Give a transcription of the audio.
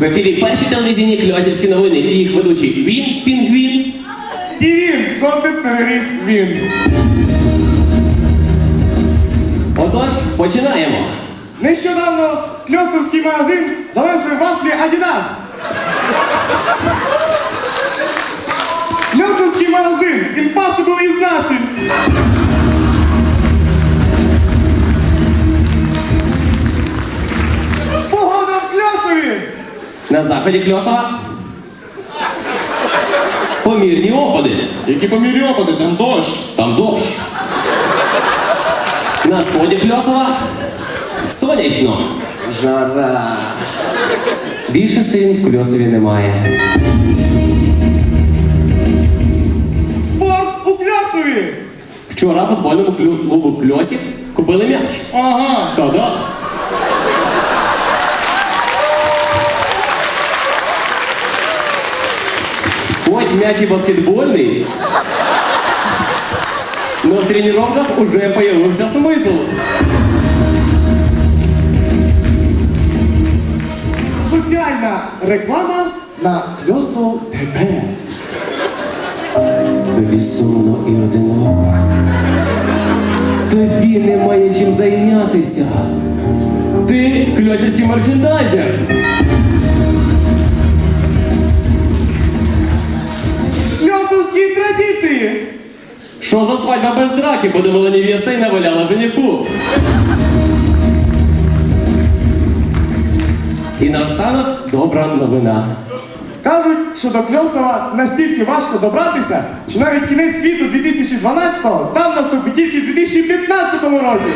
В ефірі перші телевізійні кльосівські новини і їх ведучий Він Пінгвін. І він, контент-терорист він. Отож, починаємо. Нещодавно Кльосовський магазин завезли вафлі Адідас. Кльосовський магазин. Impossible is nothing. На заході Кльосова. Помірні опади. Які помірі опади, там дощ. Там дощ. На сході Кльосова. Сонячно. Жара. Більше сторін в Кльосові немає. Спорт у Кльосові. Вчора футбольному клю- клубу Кльосів купили м'яч. Ага. Та-да. М'яч і баскетбольний, но в тренировках уже появився смисл. Соціальна реклама на Кльосов ТВ. Тобі сумно і одиноко. Тобі немає чим зайнятися. Ти кльосівський мерчендайзер. Кльосовські традиції. Що за свадьба без драки? Подивила невеста і наваляла жениху. І наостанок добра новина. Кажуть, що до Кльосова настільки важко добратися, що навіть кінець світу 2012-го там наступить тільки в 2015 році.